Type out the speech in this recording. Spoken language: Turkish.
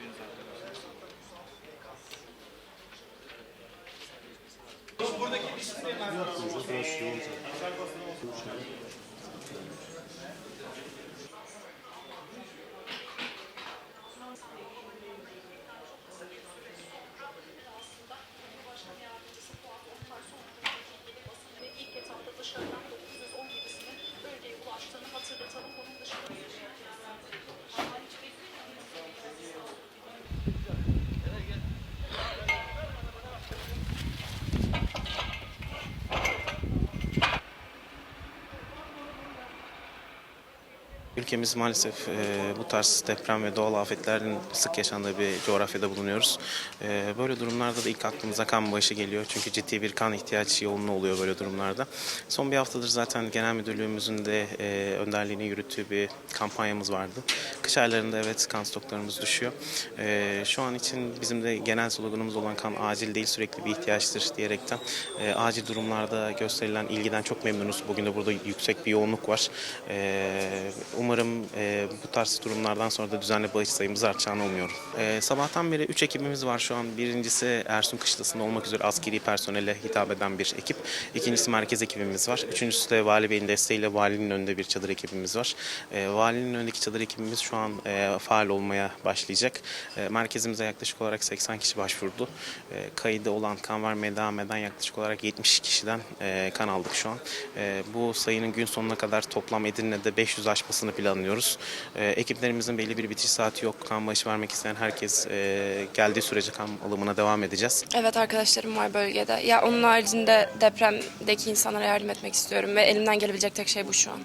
Haberiniz arkadaşlar. Buradaki disiplin ilk etapta dışarıdan 917'sinin bölgeye ulaştığını hatırlatalım. Bunun dışında Ülkemiz maalesef e, bu tarz deprem ve doğal afetlerin sık yaşandığı bir coğrafyada bulunuyoruz. E, böyle durumlarda da ilk aklımıza kan bağışı geliyor. Çünkü ciddi bir kan ihtiyaç yoğunluğu oluyor böyle durumlarda. Son bir haftadır zaten genel müdürlüğümüzün de e, önderliğini yürüttüğü bir kampanyamız vardı. Kış aylarında evet kan stoklarımız düşüyor. E, şu an için bizim de genel sloganımız olan kan acil değil sürekli bir ihtiyaçtır diyerekten e, acil durumlarda gösterilen ilgiden çok memnunuz. Bugün de burada yüksek bir yoğunluk var. E, umarım bu tarz durumlardan sonra da düzenli bağış sayımız artacağını umuyorum. E, sabahtan beri 3 ekibimiz var şu an. Birincisi Ersun Kışlası'nda olmak üzere askeri personele hitap eden bir ekip. İkincisi merkez ekibimiz var. Üçüncüsü de Vali Bey'in desteğiyle valinin önünde bir çadır ekibimiz var. E, valinin önündeki çadır ekibimiz şu an e, faal olmaya başlayacak. E, merkezimize yaklaşık olarak 80 kişi başvurdu. E, kaydı olan kan vermeye devam eden yaklaşık olarak 70 kişiden e, kan aldık şu an. E, bu sayının gün sonuna kadar toplam Edirne'de 500 aşmasını planlıyoruz. E, ekiplerimizin belli bir bitiş saati yok. Kan bağışı vermek isteyen herkes e, geldiği sürece kan alımına devam edeceğiz. Evet arkadaşlarım var bölgede. Ya onun haricinde depremdeki insanlara yardım etmek istiyorum ve elimden gelebilecek tek şey bu şu an.